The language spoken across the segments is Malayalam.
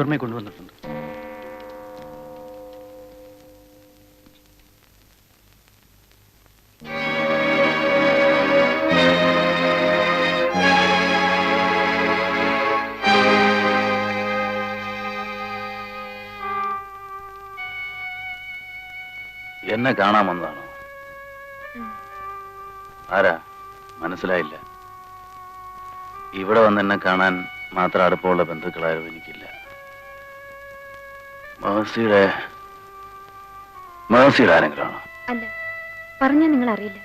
ശശി കൊണ്ടുവന്നിട്ടുണ്ട്. എന്നെ കാണാമെന്നതാണോ ആരാ? മനസ്സിലായില്ല. ഇവിടെ വന്ന് എന്നെ കാണാൻ മാത്രം അടുപ്പമുള്ള ബന്ധുക്കളാരും എനിക്കില്ല. മേഴ്സിയുടെ മേഴ്സിയുടെ ആരെങ്കിലും ആണോ അല്ല പറഞ്ഞാൽ നിങ്ങൾ അറിയില്ല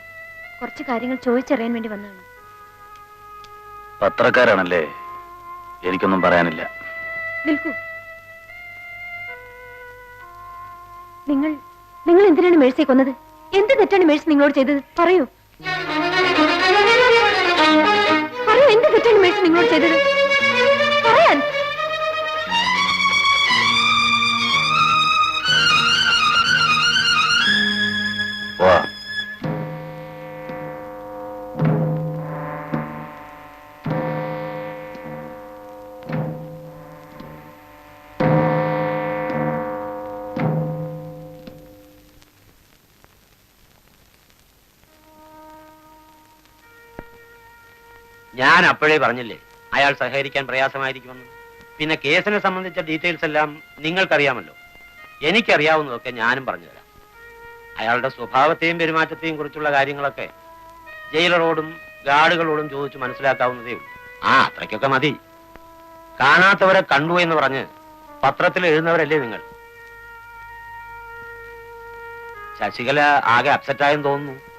കുറച്ച് കാര്യങ്ങൾ ചോദിച്ചറിയാൻ വേണ്ടി വന്നതാണ്. പത്രക്കാരാണല്ലേ? എനിക്കൊന്നും പറയാനില്ല. നിൽക്കൂ നിങ്ങൾ നിങ്ങൾ എന്തിനാണ് മേഴ്സിയെ കൊന്നത്? എന്ത് തെറ്റാണ് മേഴ്സി നിങ്ങളോട് ചെയ്തത്? പറയൂ. പറയൂ എന്ത് തെറ്റാണ് മേഴ്സി നിങ്ങളോട് ചെയ്തത്? ഞാൻ അപ്പോഴേ പറഞ്ഞില്ലേ അയാൾ സഹകരിക്കാൻ പ്രയാസമായിരിക്കുമെന്ന്. പിന്നെ കേസിനെ സംബന്ധിച്ച ഡീറ്റെയിൽസ് എല്ലാം നിങ്ങൾക്കറിയാമല്ലോ. എനിക്കറിയാവുന്നതൊക്കെ ഞാനും പറഞ്ഞു തരാം അയാളുടെ സ്വഭാവത്തെയും പെരുമാറ്റത്തെയും കുറിച്ചുള്ള കാര്യങ്ങളൊക്കെ ജയിലറോടും ഗാർഡുകളോടും ചോദിച്ച് മനസ്സിലാക്കാവുന്നതേ ഉള്ളൂ. ആ അത്രയ്ക്കൊക്കെ മതി. കാണാത്തവരെ കണ്ടു എന്ന് പറഞ്ഞ് പത്രത്തിൽ എഴുതുന്നവരല്ലേ നിങ്ങൾ? ശശികല ആകെ അപ്സെറ്റായെന്ന് തോന്നുന്നു.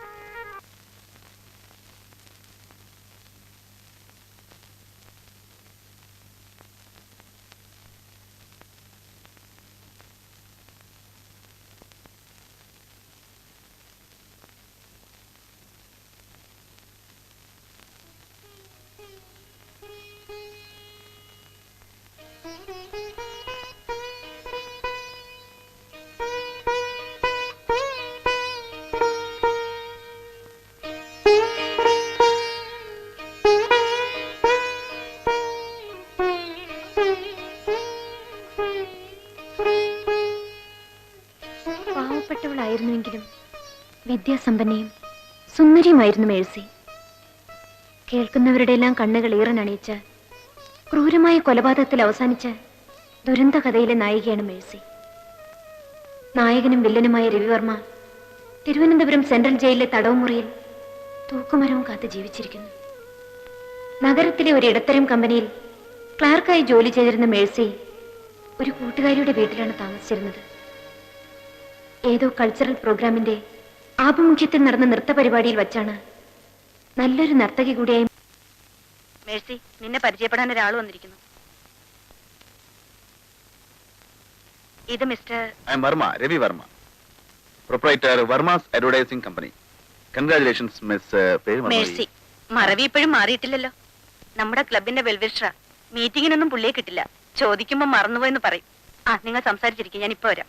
പാവപ്പെട്ടവളായിരുന്നുവെങ്കിലും വിദ്യാസമ്പന്നയും സുന്ദരിയുമായിരുന്നു മേഴ്സി. കേൾക്കുന്നവരുടെ എല്ലാം കണ്ണുകൾ ഈറനണിയിച്ച ക്രൂരമായ കൊലപാതകത്തിൽ അവസാനിച്ച ദുരന്ത കഥയിലെ നായികയാണ് മേഴ്സി. നായകനും വില്ലനുമായ രവിവർമ്മ തിരുവനന്തപുരം സെൻട്രൽ ജയിലിലെ തടവുമുറിയിൽ തൂക്കുമരവും കാത്ത് ജീവിച്ചിരിക്കുന്നു. നഗരത്തിലെ ഒരു ഇടത്തരം കമ്പനിയിൽ ക്ലാർക്കായി ജോലി ചെയ്തിരുന്ന മേഴ്സി ഒരു കൂട്ടുകാരിയുടെ വീട്ടിലാണ് താമസിച്ചിരുന്നത്. ഏതോ കൾച്ചറൽ പ്രോഗ്രാമിന്റെ ആഭിമുഖ്യത്തിൽ നടന്ന നൃത്ത പരിപാടിയിൽ വച്ചാണ് നല്ലൊരു നർത്തകി കൂടിയായി മേഴ്സി നിന്നെ പരിചയപ്പെടാൻ ഒരാൾ വന്നിരിക്കുന്നു. ഇത് mister I M Varma Ravi Varma. Proprietor Varma's advertising company. Congratulations miss. Mercy മറവി ഇപ്പോഴും മാറിയിട്ടില്ലല്ലോ. നമ്മുടെ ക്ലബിന്റെ വെൽവിഷ്ര മീറ്റിങ്ങിനൊന്നും പുള്ളിയെ കിട്ടില്ല. ചോദിക്കുമ്പോ മറന്നുപോയെന്ന് പറയും. ആ നിങ്ങൾ സംസാരിച്ചിരിക്കും ഞാൻ ഇപ്പൊ വരാം.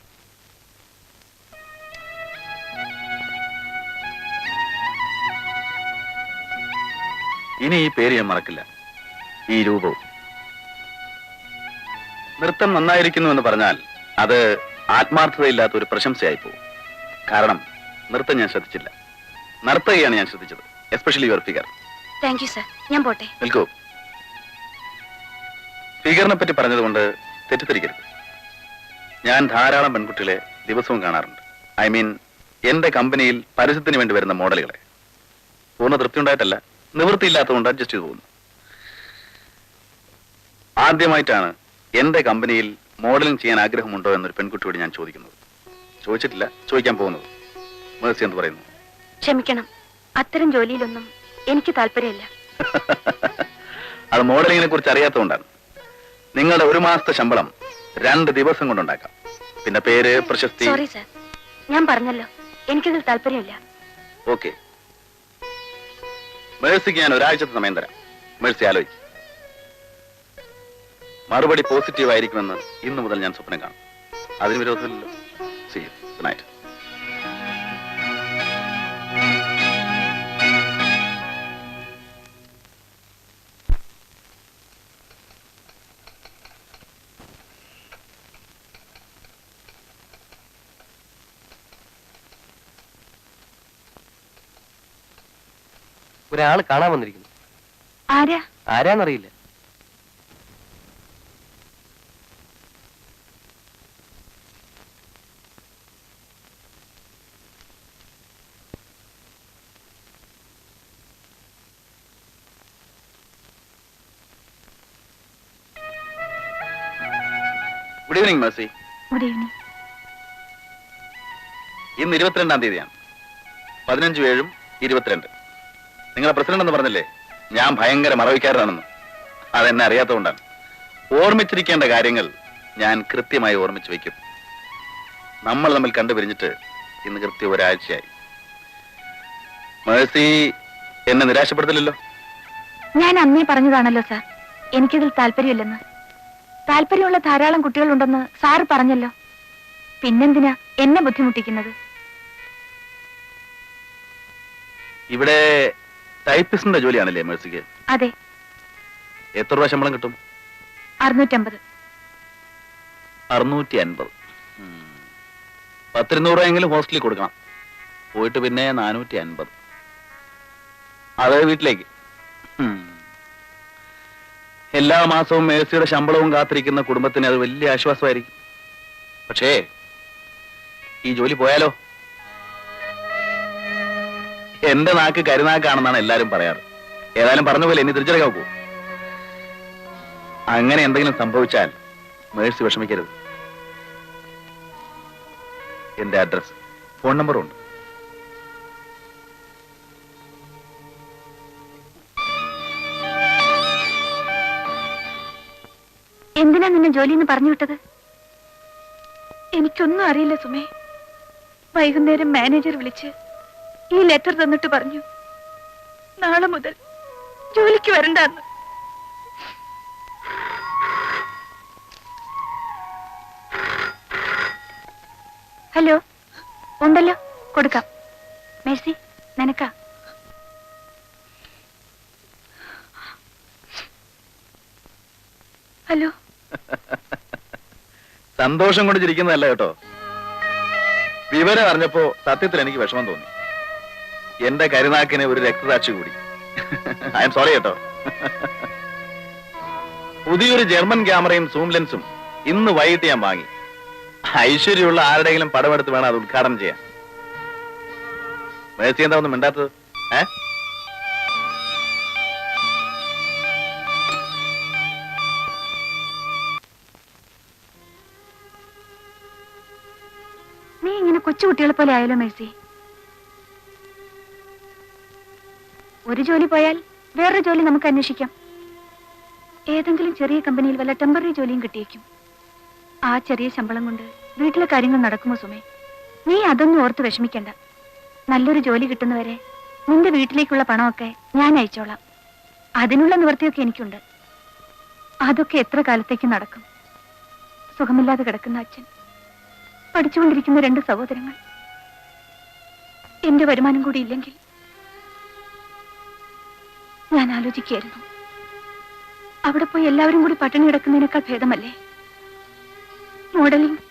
ഇനി ഈ പേര് ഞാൻ മറക്കില്ല. ഈ രൂപവും. നൃത്തം നന്നായിരിക്കുന്നു എന്ന് പറഞ്ഞാൽ അത് ആത്മാർത്ഥതയില്ലാത്ത ഒരു പ്രശംസയായി പോകും. കാരണം നൃത്തം ഞാൻ ശ്രദ്ധിച്ചില്ല. നർത്തകിയാണ് ഞാൻ ശ്രദ്ധിച്ചത് especially your figure thank you sir ഞാൻ പോട്ടെ. നിൽക്കൂ. ഫിഗറിനെ പറ്റി പറഞ്ഞതുകൊണ്ട് തെറ്റിദ്ധരിക്കരുത്. ഞാൻ ധാരാളം പെൺകുട്ടികളെ ദിവസവും കാണാറുണ്ട്. ഐ മീൻ എന്റെ കമ്പനിയിൽ പരസ്യത്തിന് വേണ്ടി വരുന്ന മോഡലുകളെ. പൂർണ തൃപ്തി ഉണ്ടായിട്ടല്ല നിവൃത്തിയില്ലാത്തതുകൊണ്ട് അഡ്ജസ്റ്റ് ചെയ്തു പോകുന്നു. ആദ്യമായിട്ടാണ് എന്റെ കമ്പനിയിൽ മോഡലിംഗ് ചെയ്യാൻ ആഗ്രഹമുണ്ടോ എന്നൊരു പെൺകുട്ടിയോട് ഞാൻ ചോദിക്കുന്നത്. ചോദിച്ചിട്ടില്ല ചോദിക്കാൻ പോകുന്നത്. മേഴ്സി എന്ന് പറയുന്നു? ക്ഷമിക്കണം അത്തരം ജോലിയിലൊന്നും എനിക്ക് താല്പര്യമില്ല. അത് മോഡലിങ്ങിനെ കുറിച്ച് അറിയാത്തതുകൊണ്ടാണ്. നിങ്ങളുടെ ഒരു മാസത്തെ ശമ്പളം രണ്ട് ദിവസം കൊണ്ടുണ്ടാക്കാം. പിന്നെ പേര് പ്രശസ്തി. സോറി സർ ഞാൻ പറഞ്ഞല്ലോ എനിക്കതിൽ താല്പര്യമില്ല. ഓക്കെ മേഴ്സിക്ക് ഞാൻ ഒരാഴ്ചത്തെ സമയം തരാം. മേഴ്സി ആലോചിക്കും. മറുപടി പോസിറ്റീവ് ആയിരിക്കുമെന്ന് ഇന്നു മുതൽ ഞാൻ സ്വപ്നം കാണും. അതിന് വിരോധമില്ലല്ലോ. സി ഗുഡ് നൈറ്റ് ഒരാൾ കാണാൻ വന്നിരിക്കുന്നു. ആരാ? ആരാന്നറിയില്ല. Good evening Mercy good evening ഇന്ന് ഇരുപത്തിരണ്ടാം തീയതിയാണ്. പതിനഞ്ച് ഏഴും ഇരുപത്തിരണ്ട്. നിങ്ങളെ പ്രസിഡന്റ് എന്ന് പറഞ്ഞില്ലേ? ഞാൻ ഭയങ്കര മറവിക്കാരനാണെന്ന്. അതെന്നെ അറിയാത്തതുകൊണ്ടാണ്. ഓർമ്മിച്ചിരിക്കേണ്ട കാര്യങ്ങൾ ഞാൻ കൃത്യമായി ഓർമ്മിച്ച് വയ്ക്കും. നമ്മൾ തമ്മിൽ കണ്ടുപിരിഞ്ഞിട്ട് ഇന്ന് കൃത്യം ഒരാഴ്ചയായി. മേഴ്സി എന്നെ നിരാശപ്പെടുത്തില്ലല്ലോ ഞാൻ അന്നേ പറഞ്ഞതാണല്ലോ സാർ. എനിക്കിതിൽ താല്പര്യമില്ലെന്ന്. താല്പര്യമുള്ള ധാരാളം കുട്ടികളുണ്ടെന്ന് സാറ് പറഞ്ഞല്ലോ. പിന്നെന്തിനാ എന്നെ ബുദ്ധിമുട്ടിക്കുന്നത്? ഇവിടെ ടൈപ്പിസ്റ്റിന്റെ ജോലിയാണല്ലേ മേഴ്സിക്ക്? അതെ. എത്ര രൂപ ശമ്പളം കിട്ടും? അറുന്നൂറ്റമ്പത്. അറുന്നൂറ്റി അൻപത് പത്തിരുന്നൂറ് എങ്കിലും ഹോസ്റ്റലിൽ കൊടുക്കണം. പോയിട്ട് പിന്നെ നാനൂറ്റി അൻപത് അത് വീട്ടിലേക്ക്. എല്ലാ മാസവും മേഴ്സിയുടെ ശമ്പളവും കാത്തിരിക്കുന്ന കുടുംബത്തിന് അത് വലിയ ആശ്വാസമായിരിക്കും. പക്ഷേ ഈ ജോലി പോയാലോ? എന്റെ നാക്ക് കരുനാക്കാണെന്നാണ് എല്ലാരും പറയാറ്. ഏതായാലും പറഞ്ഞ പോലെ ഇനി തിരിച്ചറിയാൻ പോകും അങ്ങനെ എന്തെങ്കിലും സംഭവിച്ചാൽ മേഴ്സി വിഷമിക്കരുത്. എന്റെ അഡ്രസ് ഫോൺ നമ്പറും ഉണ്ട്. എന്തിനാ നിന്നെ ജോലിന്ന് പറഞ്ഞു വിട്ടത്? എനിക്കൊന്നും അറിയില്ല സുമേ. വൈകുന്നേരം മാനേജർ വിളിച്ച് ഈ ലെറ്റർ തന്നിട്ട് പറഞ്ഞു നാളെ മുതൽ ജോലിക്ക് വരണ്ടെന്ന്. ഹലോ ഉണ്ടല്ലോ കൊടുക്കാം. മേഴ്സി നിനക്കാ. ഹലോ. സന്തോഷം കൊണ്ട് ചിരിക്കുന്നതല്ല കേട്ടോ. വിവരം അറിഞ്ഞപ്പോ സത്യത്തിൽ എനിക്ക് വിഷമം തോന്നി. എന്റെ കരുനാക്കിന് ഒരു രക്തസാക്ഷി കൂടി. ഐ എം സോറി കേട്ടോ. പുതിയൊരു ജർമ്മൻ ക്യാമറയും സൂം ലെൻസും ഇന്ന് വൈകിട്ട് ഞാൻ വാങ്ങി. ഐശ്വര്യമുള്ള ആരുടെയെങ്കിലും പടമെടുത്ത് വേണം അത് ഉദ്ഘാടനം ചെയ്യാൻ. മേഴ്സി എന്താ ഒന്നും മിണ്ടാത്തത്? ഏ? നീ ഇങ്ങനെ കൊച്ചുകുട്ടികളെ പോലെ ആയാലോ മേഴ്സി? ഒരു ജോലി പോയാൽ വേറൊരു ജോലി നമുക്ക് അന്വേഷിക്കാം. ഏതെങ്കിലും ചെറിയ കമ്പനിയിൽ വല്ല ടെമ്പററി ജോലിയും കിട്ടിയേക്കും. ആ ചെറിയ ശമ്പളം കൊണ്ട് വീട്ടിലെ കാര്യങ്ങൾ നടക്കുമോ സുമേ? നീ അതൊന്നും ഓർത്ത് വിഷമിക്കണ്ട. നല്ലൊരു ജോലി കിട്ടുന്നവരെ നിന്റെ വീട്ടിലേക്കുള്ള പണമൊക്കെ ഞാൻ അയച്ചോളാം. അതിനുള്ള നിവൃത്തിയൊക്കെ എനിക്കുണ്ട്. അതൊക്കെ എത്ര കാലത്തേക്ക് നടക്കും? സുഖമില്ലാതെ കിടക്കുന്ന അച്ഛൻ പഠിച്ചുകൊണ്ടിരിക്കുന്ന രണ്ട് സഹോദരങ്ങൾ. എന്റെ വരുമാനം കൂടി ഇല്ലെങ്കിൽ ഞാൻ ആലോചിക്കുകയായിരുന്നു. അവിടെ പോയി എല്ലാവരും കൂടി പട്ടിണി കിടക്കുന്നതിനേക്കാൾ ഭേദമല്ലേ? മോഡലിംഗ്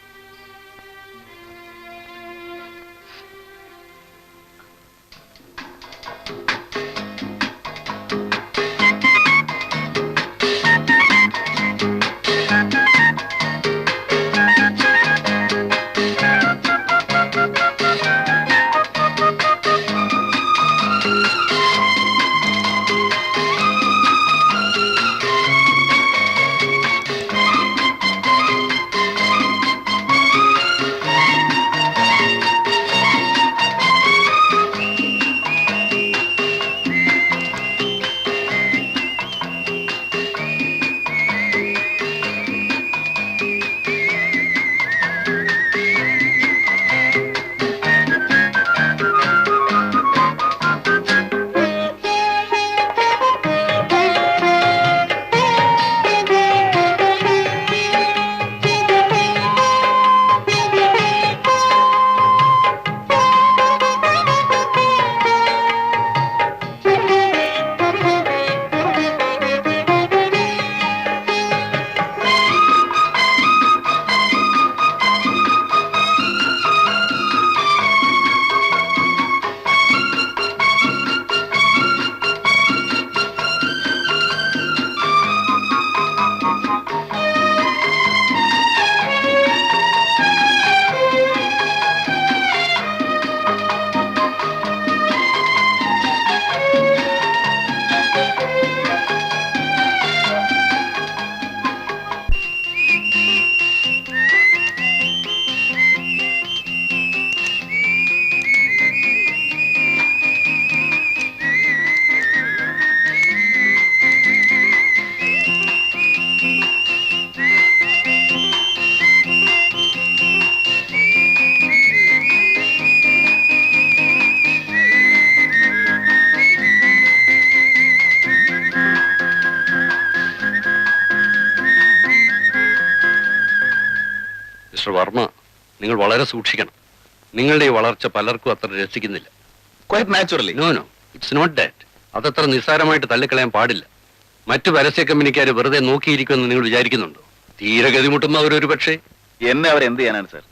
വർമ്മ നിങ്ങൾ വളരെ സൂക്ഷിക്കണം. നിങ്ങളുടെ ഈ വളർച്ച പലർക്കും അത്ര രസിക്കുന്നില്ല. Quite naturally no no it's not that അതത്ര നിസ്സാരമായിട്ട് തള്ളിക്കളയാൻ പാടില്ല. മറ്റു പരസ്യ കമ്പനിക്കാർ വെറുതെ നോക്കിയിരിക്കുമെന്ന് നിങ്ങൾ വിചാരിക്കുന്നുണ്ടോ? തീരെ ഗതിമുട്ടുന്ന ഒരു പക്ഷേ. എന്നെ അവർ എന്ത് ചെയ്യാനാണ് സർ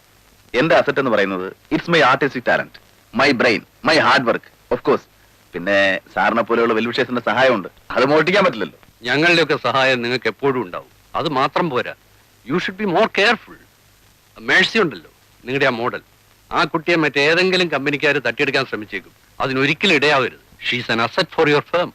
എന്റെ അസറ്റ് എന്ന് പറയുന്നത് it's my artistic talent my brain my hard work of course പിന്നെ സാറിനെ പോലെയുള്ള വെൽവിഷേഴ്സിന്റെ സഹായമുണ്ട്. അത് മോഷ്ടിക്കാൻ പറ്റില്ലല്ലോ. ഞങ്ങളുടെയൊക്കെ സഹായം നിങ്ങൾക്ക് എപ്പോഴും ഉണ്ടാവും. അത് മാത്രം പോരാ. You should be more careful Mercy ഉണ്ടല്ലോ നിങ്ങളുടെ ആ മോഡൽ. ആ കുട്ടിയെ മറ്റേതെങ്കിലും കമ്പനിക്കാർ തട്ടിയെടുക്കാൻ ശ്രമിച്ചേക്കും. അതിനൊരിക്കലും ഇടയാവരുത്. She's an asset for your firm